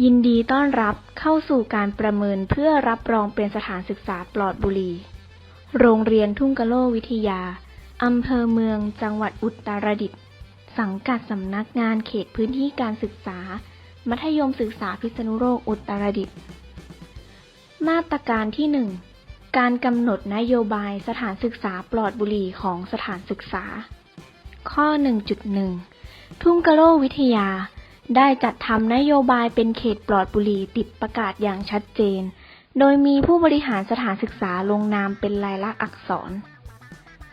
ยินดีต้อนรับเข้าสู่การประเมินเพื่อรับรองเป็นสถานศึกษาปลอดบุหรี่ โรงเรียนทุ่งกะโลวิทยา อำเภอเมือง จังหวัดอุตรดิตถ์ สังกัดสำนักงานเขตพื้นที่การศึกษา มัธยมศึกษาพิษณุโลกอุตรดิตถ์ มาตรการที่ 1 การกำหนดนโยบายสถานศึกษาปลอดบุหรี่ของสถานศึกษา ข้อ 1.1 ทุ่งกะโลวิทยา ได้จัดทำนโยบายเป็นเขตปลอดบุหรี่ติดประกาศอย่างชัดเจน โดยมีผู้บริหารสถานศึกษาลงนามเป็นลายลักษณ์อักษร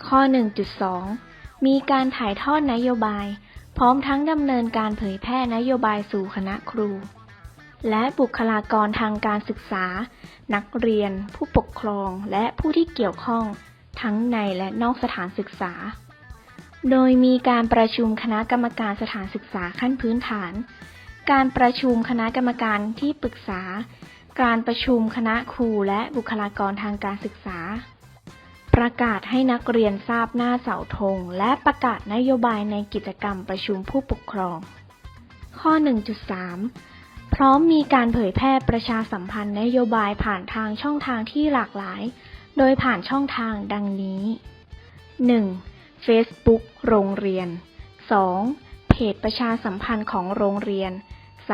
ข้อ 1.2 มีการถ่ายทอดนโยบาย พร้อมทั้งดำเนินการเผยแพร่นโยบายสู่คณะครู และบุคลากรทางการศึกษา นักเรียน ผู้ปกครอง และผู้ที่เกี่ยวข้อง ทั้งในและนอกสถานศึกษา โดยมีการประชุมคณะกรรมการสถานศึกษาขั้นพื้นฐาน การประชุมคณะกรรมการที่ปรึกษา การประชุมคณะครูและบุคลากรทางการศึกษา ประกาศให้นักเรียนทราบหน้าเสาธง และประกาศนโยบายในกิจกรรมประชุมผู้ปกครอง ข้อ 1.3 พร้อมมีการเผยแพร่ประชาสัมพันธ์นโยบายผ่านทางช่องทางที่หลากหลาย โดยผ่านช่องทางดังนี้ 1. Facebook โรงเรียน 2. เพจประชาสัมพันธ์ของโรงเรียน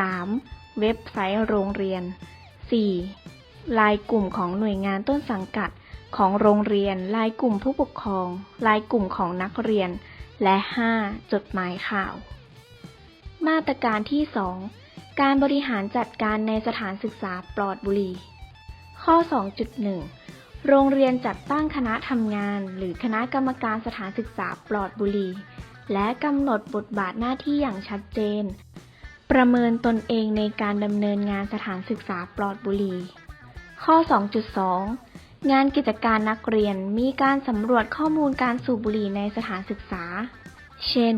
3. เว็บไซต์โรงเรียน 4. ลายกลุ่มของหน่วยงานต้นสังกัดของโรงเรียน ลายกลุ่มผู้ปกครอง ลายกลุ่มของนักเรียน และ 5. จดหมายข่าว มาตรการที่ 2 การบริหารจัดการในสถานศึกษาปลอดบุหรี่ ข้อ 2.1 โรงเรียนจัดตั้งคณะทำงาน หรือคณะกรรมการสถานศึกษาปลอดบุหรี่ และกำหนดบทบาทหน้าที่อย่างชัดเจน ประเมินตนเองในการดำเนินงานสถานศึกษาปลอดบุหรี่ ข้อ 2.2 งานกิจการนักเรียนมีการสำรวจข้อมูลการสูบบุหรี่ในสถานศึกษา เช่น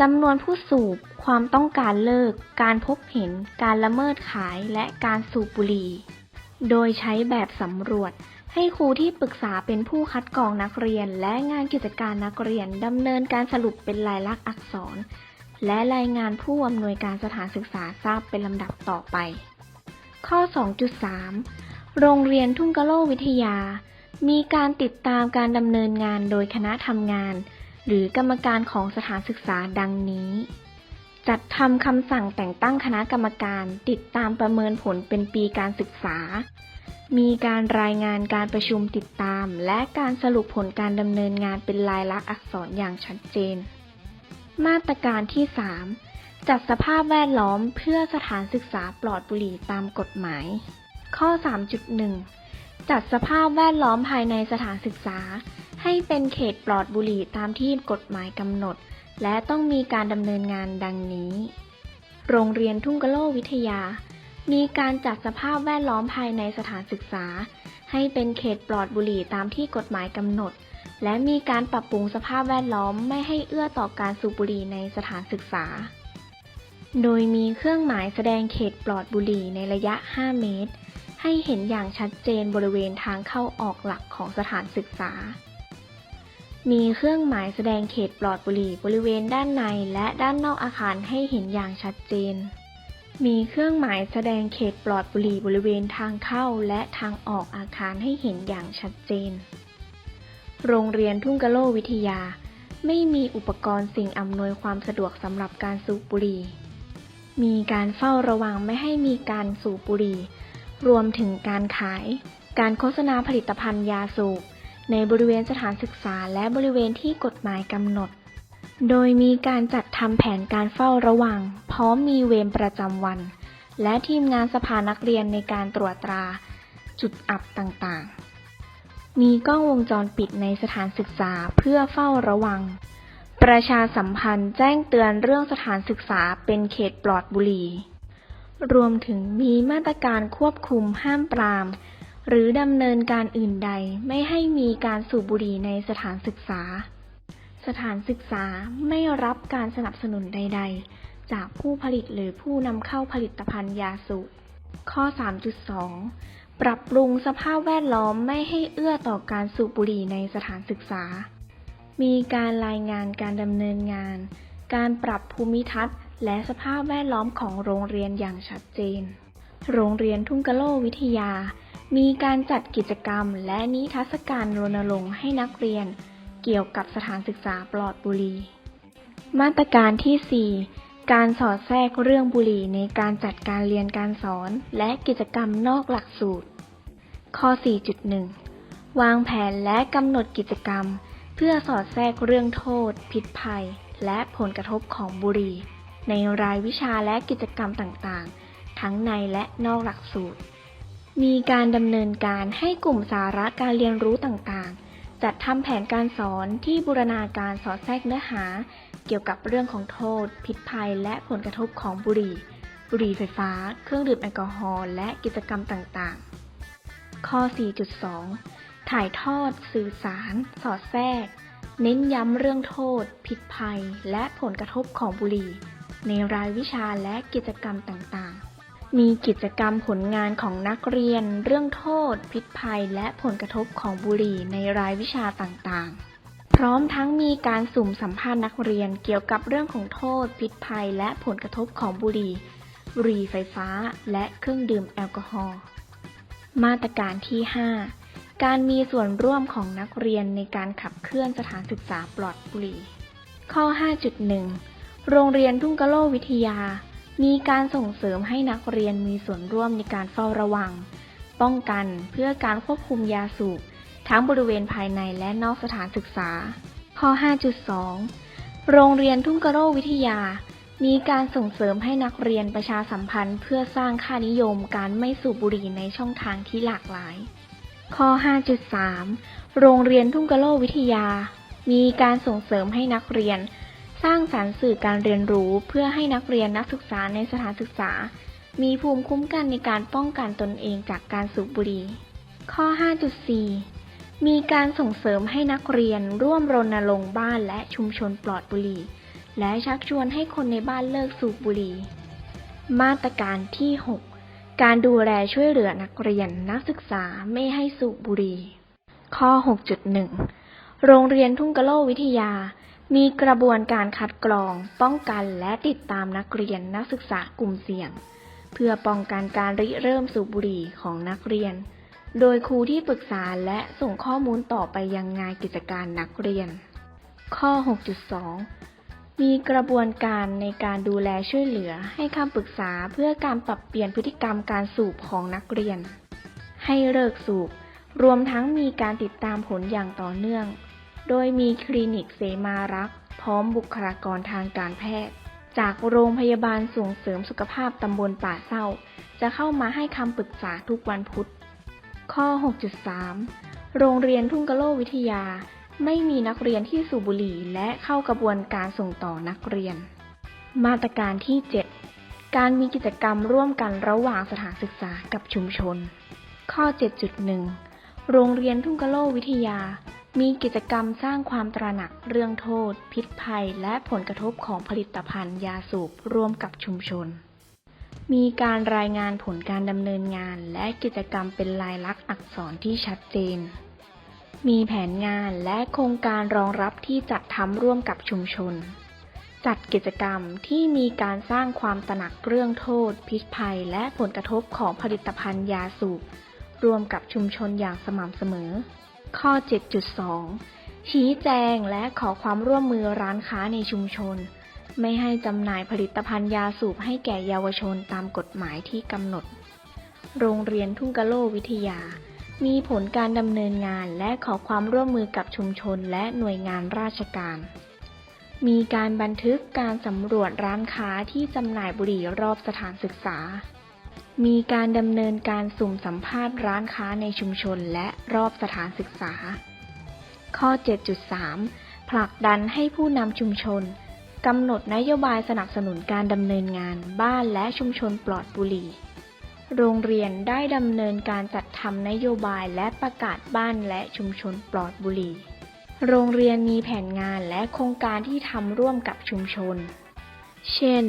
จำนวนผู้สูบ ความต้องการเลิก การพบเห็น การละเมิดขาย และการสูบบุหรี่ โดยใช้แบบสำรวจ ให้ครูที่ปรึกษาเป็นผู้คัดกรองนักเรียน และงานกิจการนักเรียนดำเนินการสรุปเป็นลายลักษณ์อักษร และรายงานผู้อำนวยการสถานศึกษาทราบเป็นลำดับต่อไป ข้อ 2.3 โรงเรียนทุ่งกะโลวิทยา มีการติดตามการดำเนินงานโดยคณะทำงาน หรือกรรมการของสถานศึกษาดังนี้จัดทำคำสั่งแต่งตั้งคณะกรรมการ ติดตามประเมินผลเป็นปีการศึกษา มีการรายงานการประชุมติดตาม และการสรุปผลการดำเนินงานเป็นลายลักษณ์อักษรอย่างชัดเจน มาตรการที่ 3 จัดสภาพแวดล้อมเพื่อสถานศึกษาปลอดบุหรี่ตามกฎหมาย ข้อ 3.1 จัดสภาพแวดล้อมภายในสถานศึกษา ให้เป็นเขตปลอดบุหรี่ตามที่กฎหมายกำหนด และต้องมีการดำเนินงานดังนี้ โรงเรียนทุ่งกะโลวิทยา มีการจัดสภาพแวดล้อมภายในสถานศึกษา ให้เป็นเขตปลอดบุหรี่ตามที่กฎหมายกำหนด และมีการปรับปรุงสภาพแวดล้อมไม่ให้เอื้อต่อการสูบบุหรี่ในสถานศึกษา โดยมีเครื่องหมายแสดงเขตปลอดบุหรี่ในระยะ 5 เมตร ให้เห็นอย่างชัดเจนบริเวณทางเข้าออกหลักของสถานศึกษา มีเครื่องหมายแสดงเขตปลอดบุหรี่บริเวณด้านในและด้านนอกอาคารให้เห็นอย่างชัดเจน มีเครื่องหมายแสดงเขตปลอดบุหรี่บริเวณทางเข้าและทางออกอาคารให้เห็นอย่างชัดเจน โรงเรียนทุ่งกะโลวิทยา ไม่มีอุปกรณ์สิ่งอำนวยความสะดวกสำหรับการสูบบุหรี่ มีการเฝ้าระวังไม่ให้มีการสูบบุหรี่ รวมถึงการขาย การโฆษณาผลิตภัณฑ์ยาสูบในบริเวณสถานศึกษาและบริเวณที่กฎหมายกำหนด โดยมีการจัดทำแผนการเฝ้าระวัง พร้อมมีเวรประจำวัน และทีมงานสภานักเรียนในการตรวจตรา จุดอับต่างๆ มีกล้องวงจรปิดในสถานศึกษาเพื่อเฝ้าระวัง ประชาสัมพันธ์แจ้งเตือนเรื่องสถานศึกษาเป็นเขตปลอดบุหรี่ รวมถึงมีมาตรการควบคุมห้ามปราม หรือดำเนินการอื่นใดไม่ให้มีการสูบบุหรี่ในสถานศึกษา สถานศึกษาไม่รับการสนับสนุนใด ๆ จากผู้ผลิตหรือผู้นำเข้าผลิตภัณฑ์ยาสูบ ข้อ 3.2 ปรับปรุงสภาพแวดล้อมไม่ให้เอื้อต่อการสูบบุหรี่ในสถานศึกษา มีการรายงานการดำเนินงาน การปรับภูมิทัศน์ และสภาพแวดล้อมของโรงเรียนอย่างชัดเจน โรงเรียนทุ่งกะโลวิทยา มีการจัดกิจกรรมและนิทรรศการรณรงค์ให้นักเรียน เกี่ยวกับสถานศึกษาปลอดบุหรี่ มาตรการที่ 4 การสอดแทรกเรื่องบุหรี่ในการจัดการเรียนการสอน และกิจกรรมนอกหลักสูตร ข้อ 4.1 วางแผนและกำหนดกิจกรรม เพื่อสอดแทรกเรื่องโทษ พิษภัย และผลกระทบของบุหรี่ ในรายวิชาและกิจกรรมต่างๆ ทั้งในและนอกหลักสูตรมีการดำเนินการให้กลุ่มสาระการเรียนรู้ต่างๆ จัดทำแผนการสอนที่บูรณาการสอดแทรกเนื้อหา เกี่ยวกับเรื่องของโทษ พิษภัย และผลกระทบของบุหรี่ บุหรี่ไฟฟ้า เครื่องดื่มแอลกอฮอล์และกิจกรรมต่างๆ ข้อ 4.2 ถ่ายทอด สื่อสาร สอดแทรก เน้นย้ำเรื่องโทษ พิษภัย และผลกระทบของบุหรี่ ในรายวิชาและกิจกรรมต่างๆ มีกิจกรรมผลงานของนักเรียน เรื่องโทษ พิษภัย และผลกระทบของบุหรี่ในรายวิชาต่างๆ พร้อมทั้งมีการสุ่มสัมภาษณ์นักเรียนเกี่ยวกับเรื่องของโทษ พิษภัย และผลกระทบของบุหรี่บุหรี่ไฟฟ้า และเครื่องดื่มแอลกอฮอล์ มาตรการที่ 5 การมีส่วนร่วมของนักเรียนในการขับเคลื่อนสถานศึกษาปลอดบุหรี่ ข้อ 5.1 โรงเรียนทุ่งกะโลวิทยา มีการส่งเสริมให้นักเรียนมีส่วนร่วมในการเฝ้าระวัง ป้องกันเพื่อการควบคุมยาสูบทั้งบริเวณภายในและนอกสถานศึกษา ข้อ 5.2 โรงเรียนทุ่งกระโลวิทยา มีการส่งเสริมให้นักเรียนประชาสัมพันธ์ เพื่อสร้างค่านิยมการไม่สูบบุหรี่ในช่องทางที่หลากหลาย ข้อ 5.3 โรงเรียนทุ่งกระโลวิทยา มีการส่งเสริมให้นักเรียน สร้างสรรค์สื่อการเรียนรู้เพื่อให้นักเรียนนักศึกษาในสถานศึกษา มีภูมิคุ้มกันในการป้องกันตนเองจากการสูบบุหรี่ ข้อ 5.4 มีการส่งเสริมให้นักเรียนร่วมรณรงค์บ้านและชุมชนปลอดบุหรี่ และชักชวนให้คนในบ้านเลิกสูบบุหรี่ มาตรการที่ 6 การดูแลช่วยเหลือนักเรียนนักศึกษาไม่ให้สูบบุหรี่ ข้อ 6.1 โรงเรียนทุ่งกะโลวิทยา มีกระบวนการคัดกรอง ป้องกันและติดตามนักเรียนนักศึกษากลุ่มเสี่ยง เพื่อป้องกันการริเริ่มสูบบุหรี่ของนักเรียน โดยครูที่ปรึกษาและส่งข้อมูลต่อไปยังงานกิจการนักเรียน ข้อ 6.2 มีกระบวนการในการดูแลช่วยเหลือให้คำปรึกษาเพื่อการปรับเปลี่ยนพฤติกรรมการสูบของนักเรียน ให้เลิกสูบรวมทั้งมีการติดตามผลอย่างต่อเนื่อง โดยมีคลินิกเสมารักษ์พร้อมบุคลากรทางการแพทย์ จากโรงพยาบาลส่งเสริมสุขภาพตำบลป่าเศร้า จะเข้ามาให้คำปรึกษาทุกวันพุธ ข้อ 6.3 โรงเรียนทุ่งกะโลวิทยา ไม่มีนักเรียนที่สูบบุหรี่และเข้ากระบวนการส่งต่อนักเรียน มาตรการที่ 7 การมีกิจกรรมร่วมกันระหว่างสถานศึกษากับชุมชน ข้อ 7.1โรงเรียนทุ่งกะโลวิทยา มีกิจกรรมสร้างความตระหนักเรื่องโทษ พิษภัย และผลกระทบของผลิตภัณฑ์ยาสูบร่วมกับชุมชน มีการรายงานผลการดำเนินงาน และกิจกรรมเป็นลายลักษณ์อักษรที่ชัดเจน มีแผนงานและโครงการรองรับที่จัดทำร่วมกับชุมชน จัดกิจกรรมที่มีการสร้างความตระหนักเรื่องโทษ พิษภัย และผลกระทบของผลิตภัณฑ์ยาสูบรวมกับชุมชนอย่างสม่ำเสมอ ข้อ 7.2 ชี้แจงและขอความร่วมมือร้านค้าในชุมชน ไม่ให้จำหน่ายผลิตภัณฑ์ยาสูบให้แก่เยาวชนตามกฎหมายที่กำหนด โรงเรียนทุ่งกะโลวิทยา มีผลการดำเนินงานและขอความร่วมมือกับชุมชนและหน่วยงานราชการ มีการบันทึกการสำรวจร้านค้าที่จำหน่ายบุหรี่รอบสถานศึกษา มีการดำเนินการสุ่มสัมภาษณ์ร้านค้าในชุมชนและรอบสถานศึกษา ข้อ 7.3 ผลักดันให้ผู้นำชุมชนกำหนดนโยบายสนับสนุนการดำเนินงานบ้านและชุมชนปลอดบุหรี่ โรงเรียนได้ดำเนินการจัดทำนโยบายและประกาศบ้านและชุมชนปลอดบุหรี่ โรงเรียนมีแผนงานและโครงการที่ทำร่วมกับชุมชน เช่น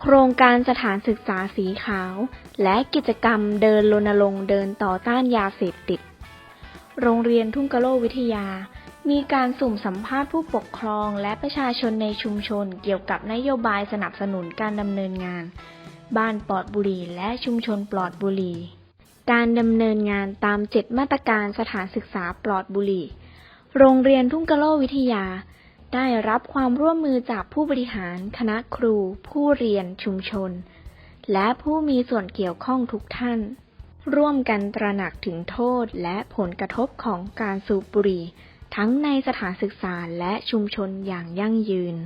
โครงการสถานศึกษาสีขาว และกิจกรรมเดินรณรงค์เดินต่อต้านยาเสพติด โรงเรียนทุ่งกะโลวิทยา มีการสุ่มสัมภาษณ์ผู้ปกครองและประชาชนในชุมชนเกี่ยวกับนโยบายสนับสนุนการดำเนินงาน บ้านปลอดบุหรี่และชุมชนปลอดบุหรี่ การดำเนินงานตาม7มาตรการสถานศึกษาปลอดบุหรี่ โรงเรียนทุ่งกะโลวิทยา ได้รับความร่วมมือจากผู้บริหาร คณะครู ผู้เรียนชุมชน และผู้มีส่วนเกี่ยวข้องทุกท่าน ร่วมกันตระหนักถึงโทษและผลกระทบของการสูบบุหรี่ทั้งในสถานศึกษาและชุมชนอย่างยั่งยืน